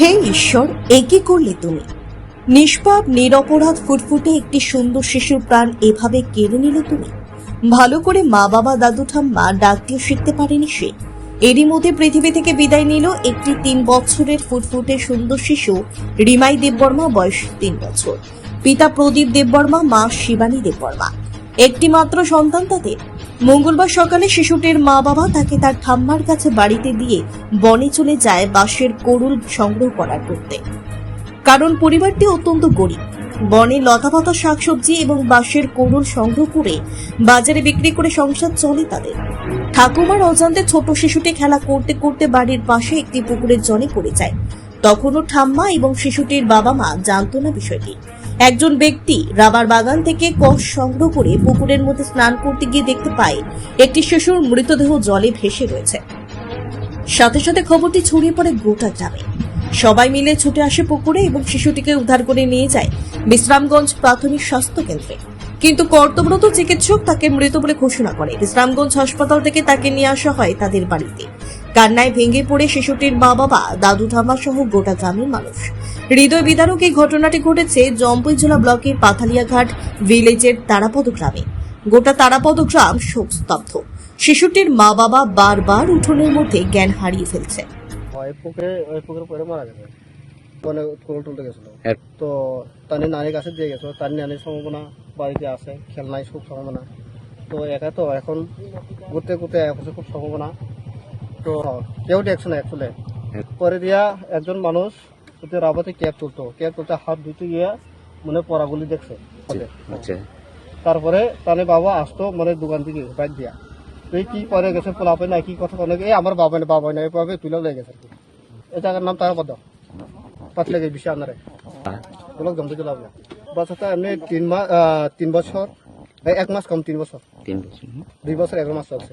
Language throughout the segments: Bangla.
হে ঈশ্বর একে করলে তুমি? নিষ্পাপ, নিরপরাধ, ফুটফুটে একটি সুন্দর শিশুর প্রাণ এভাবে কেড়ে নিলে তুমি? ভালো করে মা বাবা, দাদু ঠাম্মা ডাকতেও শিখতে পারেনি সে। এরই মধ্যে পৃথিবী থেকে বিদায় নিল একটি তিন বছরের ফুটফুটে সুন্দর শিশু রিমাই দেববর্মা, বয়স তিন বছর। পিতা প্রদীপ দেববর্মা, মা শিবানী দেববর্মা। একটি মাত্র সন্তান তাদের মঙ্গলবার সকালে শিশুটির মা বাবা তাকে তার ঠাম্মার কাছে বাড়িতে দিয়ে বনে চলে যায় বাঁশের করুল সংগ্রহ করার করতে। কারণ পরিবারটি অত্যন্ত গরিব। বনে লতাপাতা শাকসবজি এবং বাঁশের করুল সংগ্রহ করে বাজারে বিক্রি করে সংসার চলে তাদের। ঠাকুমার অজান্তে ছোট শিশুটি খেলা করতে করতে বাড়ির পাশে একটি পুকুরের জলে পড়ে যায়। তখনও ঠাম্মা এবং শিশুটির বাবা মা জানতো না বিষয়টি। একজন ব্যক্তি রাবার বাগান থেকে কষ সংগ্রহ করে পুকুরের মধ্যে স্নান করতে গিয়ে দেখতে পায়, একটি শিশুর মৃতদেহ জলে ভেসে রয়েছে। সাথে সাথে খবরটি ছড়িয়ে পড়ে গোটা গ্রামে। সবাই মিলে ছুটে আসে পুকুরে এবং শিশুটিকে উদ্ধার করে নিয়ে যায় বিশ্রামগঞ্জ প্রাথমিক স্বাস্থ্য কেন্দ্রে। কিন্তু কর্তব্যরত চিকিৎসক তাকে মৃত বলে ঘোষণা করে। বিশ্রামগঞ্জ হাসপাতাল থেকে তাকে নিয়ে আসা হয় তাদের বাড়িতে। কান্নায় ভেঙে পড়ে শিশুটির মা বাবা দাদু ঠাম্মা সহ গোটা গ্রামের মানুষ। হৃদয় বিদারক এই ঘটনাটি ঘটেছে জম্পুইজোলা ব্লকের পাথালিয়াঘাট ভিলেজের তারাপদ গ্রামে। গোটা তারাপদ গ্রাম শোকস্তব্ধ। শিশুটির মা বাবা বারবার উঠোনের মধ্যে জ্ঞান হারিয়ে ফেলছে। মারা গেছে। মানে কোল তুলতে গেছিল। তো তার নানির কাছে দিয়ে গেছিল। তার নানির সম্ভাবনা বাড়িতে আছে খেলনায় খুব সম্ভাবনা। তো একা তো এখন ঘুরতে ঘুরতে খুব সম্ভাবনা। তো কেউ দেখছে না অ্যাকচুয়ালি পরে দিয়া একজন মানুষ রাবাতে ক্যাব তুলতো ক্যাব তুলতে হাত ধুতে গিয়ে মানে পড়াগুলি দেখছে। ওদের। আচ্ছা। তারপরে তাহলে বাবা আসতো মানে দোকান থেকে বাইক দিয়া। তুই কি করে গেছে পোলাপে না কি কথা কোনো? এই আমার বাবা না বাবা না এভাবে তুলে লেগে গেছে। এই জায়গার নাম তারা পদ পাতলে গে বিষয় আনারে ওগুলো জমতে চলে যাবে বাচ্চাটা এমনি তিন মাস তিন বছর। এক মাস কম তিন বছর। তিন বছর দুই বছর এগারো মাস চলছে।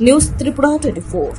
news Tripura twenty four